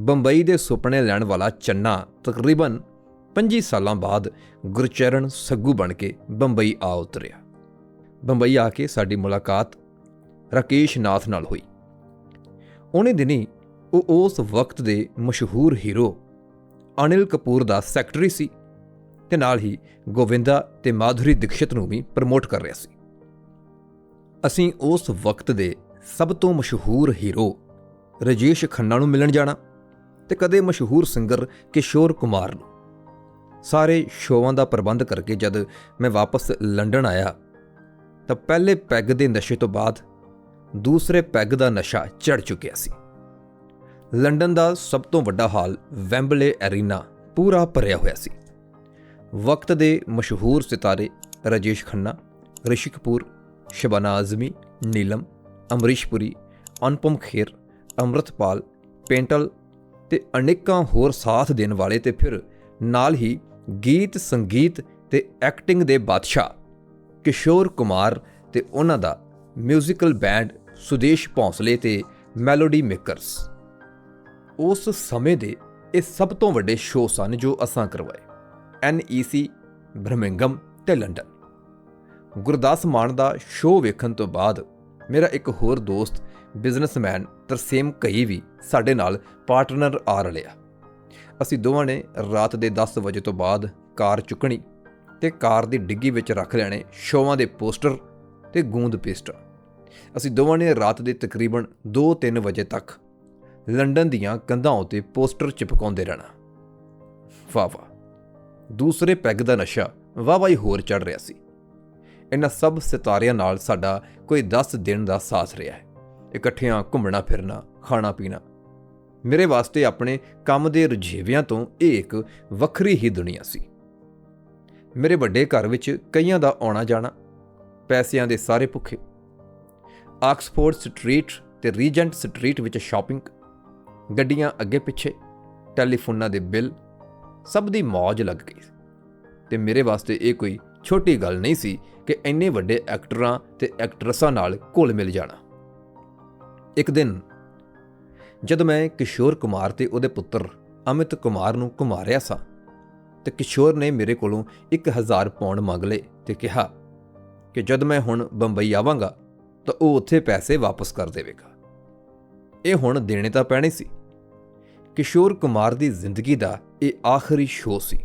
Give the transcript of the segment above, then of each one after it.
ਬੰਬਈ ਦੇ ਸੁਪਨੇ ਲੈਣ ਵਾਲਾ ਚੰਨਾ ਤਕਰੀਬਨ 25 ਸਾਲਾਂ ਬਾਅਦ ਗੁਰਚਰਨ ਸੱਗੂ ਬਣ ਕੇ ਬੰਬਈ ਆ ਉਤਰਿਆ। ਬੰਬਈ ਆ ਕੇ ਸਾਡੀ ਮੁਲਾਕਾਤ ਰਾਕੇਸ਼ ਨਾਥ ਨਾਲ ਹੋਈ। ਉਹਨੇ ਦਿਨੀ ਉਹ ਉਸ ਵਕਤ ਦੇ ਮਸ਼ਹੂਰ ਹੀਰੋ ਅਨਿਲ ਕਪੂਰ ਦਾ ਸੈਕਟਰੀ ਸੀ ਤੇ ਨਾਲ ਹੀ ਗੋਵਿੰਦਾ ਤੇ ਮਾਧੁਰੀ ਦੀਕਸ਼ਿਤ ਨੂੰ ਵੀ ਪ੍ਰਮੋਟ ਕਰ ਰਿਹਾ ਸੀ। ਅਸੀਂ ਉਸ ਵਕਤ ਦੇ ਸਭ ਤੋਂ ਮਸ਼ਹੂਰ ਹੀਰੋ ਰਜੇਸ਼ ਖੰਨਾ ਨੂੰ ਮਿਲਣ ਜਾਣਾ। ਤੇ ਕਦੇ ਮਸ਼ਹੂਰ ਸਿੰਗਰ ਕਿਸ਼ੋਰ ਕੁਮਾਰ ਨੂੰ। ਸਾਰੇ ਸ਼ੋਆਂ ਦਾ ਪ੍ਰਬੰਧ ਕਰਕੇ ਜਦ ਮੈਂ ਵਾਪਸ ਲੰਡਨ ਆਇਆ, ਤਾਂ ਪਹਿਲੇ ਪੈਗ ਦੇ ਨਸ਼ੇ ਤੋਂ ਬਾਅਦ ਦੂਸਰੇ ਪੈਗ ਦਾ ਨਸ਼ਾ ਚੜ ਚੁੱਕਿਆ ਸੀ। ਲੰਡਨ ਦਾ ਸਭ ਤੋਂ ਵੱਡਾ ਹਾਲ ਵੈਂਬਲੇ ਐਰੀਨਾ ਪੂਰਾ ਭਰਿਆ ਹੋਇਆ ਸੀ। ਵਕਤ ਦੇ ਮਸ਼ਹੂਰ ਸਿਤਾਰੇ ਰਜੇਸ਼ ਖੰਨਾ, ਰਿਸ਼ੀ ਕਪੂਰ, ਸ਼ਬਾਨਾ ਆਜ਼ਮੀ, ਨੀਲਮ, ਅਮਰੀਸ਼ ਪੁਰੀ, ਅਨੁਪਮ ਖੇਰ, ਅੰਮ੍ਰਿਤਪਾਲ, ਪੇਂਟਲ ਤੇ ਅਨੇਕਾਂ ਹੋਰ ਸਾਥ ਦੇਣ ਵਾਲੇ ਤੇ ਫਿਰ ਨਾਲ ਹੀ ਗੀਤ, ਸੰਗੀਤ ਤੇ ਐਕਟਿੰਗ ਦੇ ਬਾਦਸ਼ਾਹ ਕਿਸ਼ੋਰ ਕੁਮਾਰ ਤੇ ਉਹਨਾਂ ਦਾ ਮਿਊਜ਼ੀਕਲ ਬੈਂਡ ਸੁਦੇਸ਼ ਭੌਂਸਲੇ ਤੇ ਮੈਲੋਡੀ ਮੇਕਰਸ ਉਸ ਸਮੇਂ ਦੇ ਇਹ ਸਭ ਤੋਂ ਵੱਡੇ ਸ਼ੋਅ ਸਨ ਜੋ ਅਸਾਂ ਕਰਵਾਏ। NEC ਬਰਮਿੰਗਮ ਤੇ ਲੰਡਨ ਗੁਰਦਾਸ ਮਾਨ ਦਾ ਸ਼ੋਅ ਵੇਖਣ ਤੋਂ ਬਾਅਦ ਮੇਰਾ ਇੱਕ ਹੋਰ ਦੋਸਤ ਬਿਜ਼ਨਸਮੈਨ ਤਰਸੇਮ ਕਈ ਵੀ ਸਾਡੇ ਨਾਲ ਪਾਰਟਨਰ ਆ ਰਲਿਆ। ਅਸੀਂ ਦੋਵਾਂ ਨੇ ਰਾਤ ਦੇ 10 ਵਜੇ ਤੋਂ ਬਾਅਦ ਕਾਰ ਚੁੱਕਣੀ ਤੇ ਕਾਰ ਦੀ ਡਿੱਗੀ ਵਿੱਚ ਰੱਖ ਲੈਣੇ ਸ਼ੋਵਾਂ ਦੇ ਪੋਸਟਰ ਤੇ ਗੂੰਦ ਪੇਸਟਰ ਅਸੀਂ ਦੋਵਾਂ ਨੇ ਰਾਤ ਦੇ ਤਕਰੀਬਨ 2-3 ਵਜੇ ਤੱਕ ਲੰਡਨ ਦੀਆਂ ਕੰਧਾਂ ਉੱਤੇ ਪੋਸਟਰ ਚਿਪਕਾਉਂਦੇ ਰਹਿਣਾ। ਵਾਹ ਵਾਹ ਦੂਸਰੇ ਪੈਗ ਦਾ ਨਸ਼ਾ ਵਾਹ ਵਾਹ ਹੋਰ ਚੜ ਰਿਹਾ ਸੀ। ਇਹਨਾਂ ਸਭ ਸਿਤਾਰਿਆਂ ਨਾਲ ਸਾਡਾ ਕੋਈ 10 ਦਿਨ ਦਾ ਸਾਥ ਰਿਹਾ ਹੈ। ਇਕੱਠਿਆਂ ਘੁੰਮਣਾ ਫਿਰਨਾ, ਖਾਣਾ ਪੀਣਾ। ਮੇਰੇ ਵਾਸਤੇ ਆਪਣੇ ਕੰਮ ਦੇ ਰੁਝੇਵਿਆਂ ਤੋਂ ਇਹ ਇੱਕ ਵੱਖਰੀ ਹੀ ਦੁਨੀਆ ਸੀ। ਮੇਰੇ ਵੱਡੇ ਘਰ ਵਿੱਚ ਕਈਆਂ ਦਾ ਆਉਣਾ ਜਾਣਾ, ਪੈਸਿਆਂ ਦੇ ਸਾਰੇ ਭੁੱਖੇ। ਆਕਸਫੋਰਡ ਸਟਰੀਟ ਤੇ ਰੀਜੈਂਟ ਸਟਰੀਟ ਵਿੱਚ ਸ਼ਾਪਿੰਗ, ਗੱਡੀਆਂ ਅੱਗੇ ਪਿੱਛੇ, ਟੈਲੀਫੋਨਾਂ ਦੇ ਬਿੱਲ, ਸਭ ਦੀ ਮੌਜ ਲੱਗ ਗਈ। ਤੇ ਮੇਰੇ ਵਾਸਤੇ ਇਹ ਕੋਈ ਛੋਟੀ ਗੱਲ ਨਹੀਂ ਸੀ ਕਿ ਇੰਨੇ ਵੱਡੇ ਐਕਟਰਾਂ ਤੇ ਐਕਟਰਸਾਂ ਨਾਲ ਘੁਲ ਮਿਲ ਜਾਣਾ। ਇੱਕ ਦਿਨ ਜਦ ਮੈਂ ਕਿਸ਼ੋਰ ਕੁਮਾਰ ਤੇ ਉਹਦੇ ਪੁੱਤਰ ਅਮਿਤ ਕੁਮਾਰ ਨੂੰ ਘੁਮਾ ਰਿਹਾ ਸਾਂ ਤੇ ਕਿਸ਼ੋਰ ਨੇ ਮੇਰੇ ਕੋਲੋਂ 1000 ਪੌਂਡ ਮੰਗ ਲਏ ਤੇ ਕਿਹਾ ਕਿ ਜਦ ਮੈਂ ਹੁਣ ਬੰਬਈ ਆਵਾਂਗਾ ਤਾਂ ਉਹ ਉੱਥੇ ਪੈਸੇ ਵਾਪਸ ਕਰ ਦੇਵੇਗਾ। ਇਹ ਹੁਣ ਦੇਣੇ ਤਾਂ ਪੈਣੇ ਸੀ। ਕਿਸ਼ੋਰ ਕੁਮਾਰ ਦੀ ਜ਼ਿੰਦਗੀ ਦਾ ਇਹ ਆਖਰੀ ਸ਼ੋਅ ਸੀ।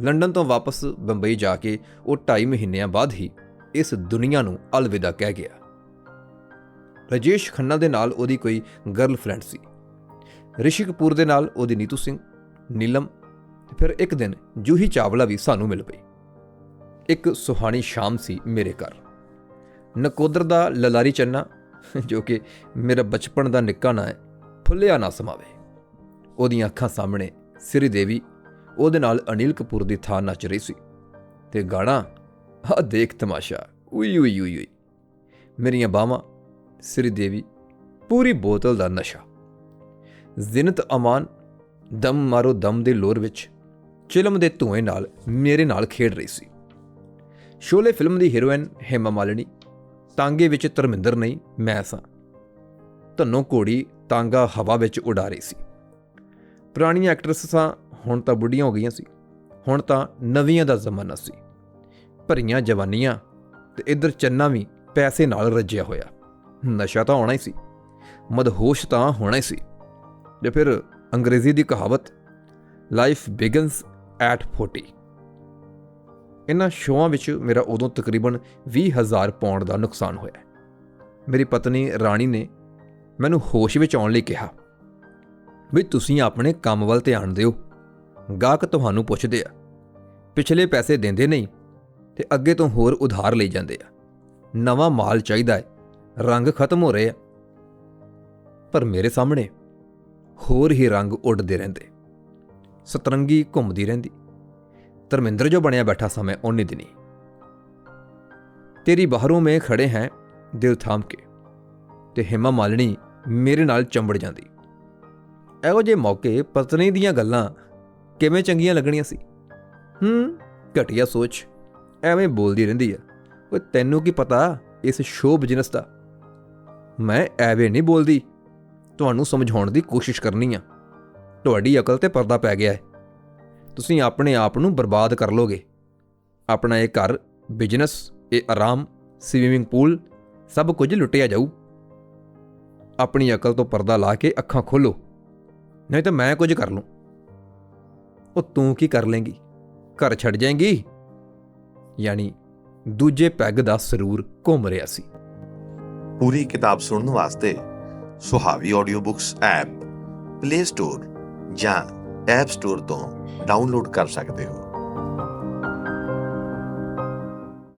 ਲੰਡਨ ਤੋਂ ਵਾਪਸ ਬੰਬਈ ਜਾ ਕੇ ਉਹ 2.5 ਮਹੀਨਿਆਂ ਬਾਅਦ ਹੀ ਇਸ ਦੁਨੀਆ ਨੂੰ ਅਲਵਿਦਾ ਕਹਿ ਗਿਆ। ਰਜੇਸ਼ ਖੰਨਾ ਦੇ ਨਾਲ ਉਹਦੀ ਕੋਈ ਗਰਲਫ੍ਰੈਂਡ ਸੀ। ਰਿਸ਼ੀ ਕਪੂਰ ਦੇ ਨਾਲ ਉਹਦੀ ਨੀਤੂ ਸਿੰਘ, ਨੀਲਮ ਤੇ ਫਿਰ ਇੱਕ ਦਿਨ ਜੂਹੀ ਚਾਵਲਾ ਵੀ ਸਾਨੂੰ ਮਿਲ ਪਈ। ਇੱਕ ਸੁਹਾਣੀ ਸ਼ਾਮ ਸੀ ਮੇਰੇ ਘਰ। ਨਕੋਦਰ ਦਾ ਲਲਾਰੀ ਚੰਨਾ, ਜੋ ਕਿ ਮੇਰਾ ਬਚਪਨ ਦਾ ਨਿੱਕਾ ਨਾਂ ਹੈ, ਫੁੱਲਿਆ ਨਾ ਸਮਾਵੇ। ਉਹਦੀਆਂ ਅੱਖਾਂ ਸਾਹਮਣੇ ਸ੍ਰੀ ਦੇਵੀ ਉਹਦੇ ਨਾਲ ਅਨਿਲ ਕਪੂਰ ਦੀ ਥਾਂ ਨੱਚ ਰਹੀ ਸੀ ਤੇ ਗਾਣਾ ਆ ਦੇਖ ਤਮਾਸ਼ਾ, ਉਈ ਉਈ ਉਈ ਉਈ। ਮੇਰੀਆਂ ਬਾਹਾਂ, ਸ੍ਰੀ ਦੇਵੀ, ਪੂਰੀ ਬੋਤਲ ਦਾ ਨਸ਼ਾ। ਜ਼ਿਨਤ ਅਮਾਨ, ਦਮ ਮਾਰੋ ਦਮ ਦੇ ਲੋਰ ਵਿੱਚ, ਚਿਲਮ ਦੇ ਧੂਏ ਨਾਲ ਮੇਰੇ ਨਾਲ ਖੇਡ ਰਹੀ ਸੀ। ਸ਼ੋਲੇ ਫਿਲਮ ਦੀ ਹੀਰੋਇਨ ਹੇਮਾ ਮਾਲਿਨੀ, ਤਾਂਗੇ ਵਿੱਚ ਧਰਮਿੰਦਰ ਨਹੀਂ, ਮੈਂ ਸਾਂ। ਧੰਨੋ ਘੋੜੀ ਤਾਂਗਾ ਹਵਾ ਵਿੱਚ ਉਡਾ ਰਹੀ ਸੀ। ਪੁਰਾਣੀਆਂ ਐਕਟਰੈਸਾਂ ਹੁਣ ਤਾਂ ਬੁੱਢੀਆਂ ਹੋ ਗਈਆਂ ਸੀ। ਹੁਣ ਤਾਂ ਨਵੀਆਂ ਦਾ ਜ਼ਮਾਨਾ ਸੀ। ਭਰੀਆਂ ਜਵਾਨੀਆਂ ਤੇ ਇੱਧਰ ਚੰਨਾ ਵੀ ਪੈਸੇ ਨਾਲ ਰੱਜਿਆ ਹੋਇਆ। ਨਸ਼ਾ ਤਾਂ ਆਉਣਾ ਹੀ ਸੀ। ਮਦਹੋਸ਼ ਤਾਂ ਹੋਣਾ ਹੀ ਸੀ। ਜਾਂ ਫਿਰ ਅੰਗਰੇਜ਼ੀ ਦੀ ਕਹਾਵਤ ਲਾਈਫ ਬਿਗਨਸ ਐਟ 40 ਇਹਨਾਂ ਸ਼ੋਆਂ ਵਿੱਚ ਮੇਰਾ ਉਦੋਂ ਤਕਰੀਬਨ 20000 ਪੌਂਡ ਦਾ ਨੁਕਸਾਨ ਹੋਇਆ। ਮੇਰੀ ਪਤਨੀ ਰਾਣੀ ਨੇ ਮੈਨੂੰ ਹੋਸ਼ ਵਿੱਚ ਆਉਣ ਲਈ ਕਿਹਾ, ਵੀ ਤੁਸੀਂ ਆਪਣੇ ਕੰਮ ਵੱਲ ਧਿਆਨ ਦਿਓ। ਗਾਹਕ ਤੁਹਾਨੂੰ ਪੁੱਛਦੇ ਆ। ਪਿਛਲੇ ਪੈਸੇ ਦਿੰਦੇ ਨਹੀਂ ਤੇ ਅੱਗੇ ਤੋਂ ਹੋਰ ਉਧਾਰ ਲਈ ਜਾਂਦੇ ਆ। ਨਵਾਂ ਮਾਲ ਚਾਹੀਦਾ ਹੈ ਰੰਗ ਖਤਮ ਹੋ ਰਹੇ ਆ। ਪਰ ਮੇਰੇ ਸਾਹਮਣੇ ਹੋਰ ਹੀ ਰੰਗ ਉੱਡਦੇ ਰਹਿੰਦੇ। ਸਤਰੰਗੀ ਘੁੰਮਦੀ ਰਹਿੰਦੀ। ਧਰਮਿੰਦਰ ਜੋ ਬਣਿਆ ਬੈਠਾ ਸਾਂ ਮੈਂ ਉਹਨੇ ਦਿਨੀ। ਤੇਰੀ ਬਾਹਰੋਂ ਮੈਂ ਖੜੇ ਹੈ ਦਿਲ ਥਾਮ ਕੇ ਤੇ ਹਿਮਾ ਮਾਲਣੀ ਮੇਰੇ ਨਾਲ ਚੰਬੜ ਜਾਂਦੀ। ਇਹੋ ਜਿਹੇ ਮੌਕੇ ਪਤਨੀ ਦੀਆਂ ਗੱਲਾਂ ਕਿਵੇਂ ਚੰਗੀਆਂ ਲੱਗਣੀਆਂ ਸੀ? ਹੂੰ, ਘਟੀਆ ਸੋਚ। ਐਵੇਂ ਬੋਲਦੀ ਰਹਿੰਦੀ ਆ। ਓਏ, ਤੈਨੂੰ ਕੀ ਪਤਾ ਇਸ ਸ਼ੋਅ ਬਿਜ਼ਨਸ ਦਾ? ਮੈਂ ਐਵੇਂ ਨਹੀਂ ਬੋਲਦੀ। ਤੁਹਾਨੂੰ ਸਮਝਾਉਣ ਦੀ ਕੋਸ਼ਿਸ਼ ਕਰਨੀ ਆ। ਤੁਹਾਡੀ ਅਕਲ ਤੇ ਪਰਦਾ ਪੈ ਗਿਆ ਹੈ। ਤੁਸੀਂ ਆਪਣੇ ਆਪ ਨੂੰ ਬਰਬਾਦ ਕਰ ਲੋਗੇ। ਆਪਣਾ ਇਹ ਘਰ ਬਿਜ਼ਨਸ ਇਹ ਆਰਾਮ ਸਵੀਮਿੰਗ ਪੂਲ ਸਭ ਕੁਝ ਲੁੱਟਿਆ ਜਾਊ। ਆਪਣੀ ਅਕਲ ਤੋਂ ਪਰਦਾ ਲਾ ਕੇ ਅੱਖਾਂ ਖੋਲੋ। ਨਹੀਂ ਤਾਂ ਮੈਂ ਕੁਝ ਕਰ ਲੂੰ। ਉਹ ਤੂੰ ਕੀ ਕਰ ਲੇਂਗੀ? ਘਰ ਛੱਡ ਜਾਏਂਗੀ? ਯਾਨੀ ਦੂਜੇ ਪੈਗ ਦਾ ਸਰੂਰ ਘੁੰਮ ਰਿਹਾ ਸੀ। ਪੂਰੀ ਕਿਤਾਬ ਸੁਣਨ ਵਾਸਤੇ Suhavi audio books app play store ਜਾਂ ਐਪ ਸਟੋਰ ਤੋਂ ਡਾਊਨਲੋਡ ਕਰ ਸਕਦੇ ਹੋ।